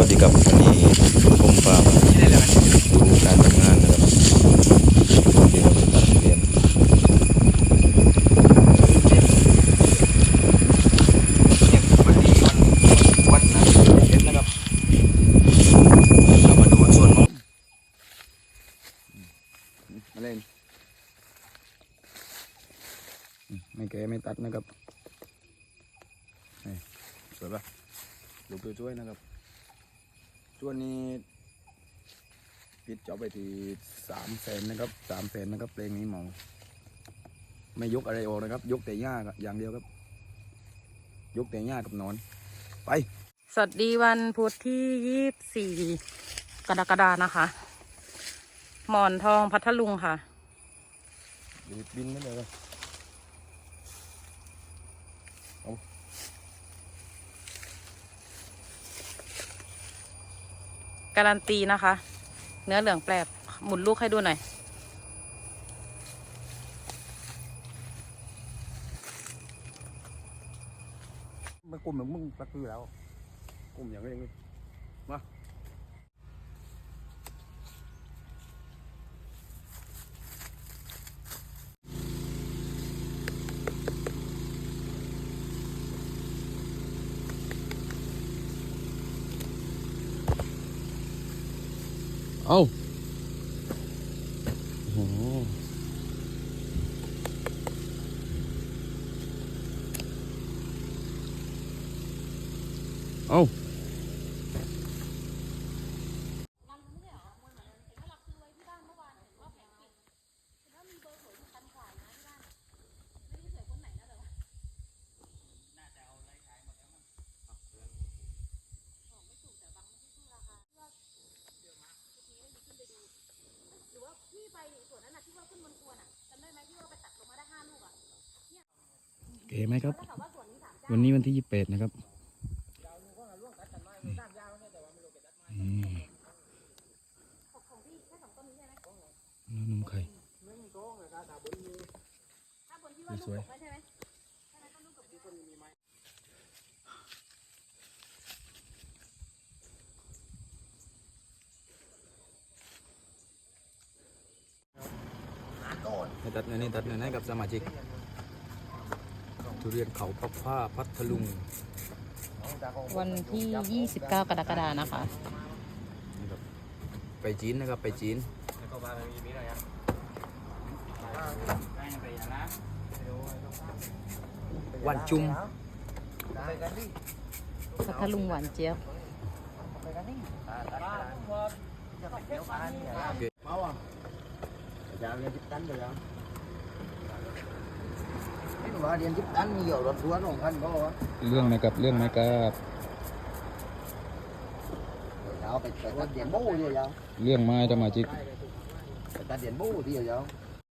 วัสดีครับวันนี้ผมพามาดูการทำงานนะครับที่เราตัดเรียนวันนั้นเอ็ดนะครับเรามาดูส่วนเล่นไม่แก่ไม่ตัดนะครับสวยปะดูตัวช่วยนะครับ ช่วงนี้ปิดจอบไปที่สามแสนนะครับสามแสนนะครับเพลงนี้หมองไม่ยกอะไรออกนะครับ ยกแต่หญ้ากับอย่างเดียวครับ ยกแต่หญ้ากับหนอน ไป สวัสดีวันพุธที่ยี่สิบสี่กรกฎานะคะ หมอนทองพัทลุงค่ะดีดบินไม่เลย การันตีนะคะ เนื้อเหลืองแปลบหมุนลูกให้ดูหน่อยมันกลุ่มเหมือนมึงตะกคือแล้วกลุ่มอย่างนี้ยมา เอาโอ้โหเอา รือว่าพี่ไปส่วนนั้นน่ะที่ว่าขึ้นบนควนอะจำได้ไหมที่ว่าไปตัดลงมาได้ห้าลูกอะเก๋ไหมครับถ้าเกิดว่าส่วนนี้สามเจ้าวันนี้วันที่ยี่สิบแปดนะครับอืมของพี่แค่สองต้นนี้ใช่ไหมแล้วนมไข่ ถ้าบนที่ว่าลูกสวยตกไม่ใช่ไหมใช่ไหมต้นลูกตกที่ต้นมีไม้ ให้ตัดเนื้อนี่ตัดเนื้อให้กับสมาชิก ทุเรียนเขาปักผ้าพัทลุงวันที่ยี่สิบเก้ากรกฎานะคะนี่ครับไปจีนนะครับ ไปจีนวันจุ่มพัทลุงหวานเจี๊ยบ Dạ, lên chích đánh rồi đó. Cái mà đi chích đánh nhiều rồi thua nó không có á. เรื่องไหมครับเรื่องไหมครับ Đó, phải phải tắt điện bố gì vậy? เรื่องไม้สมาชิก Phải tắt điện bố gì vậy?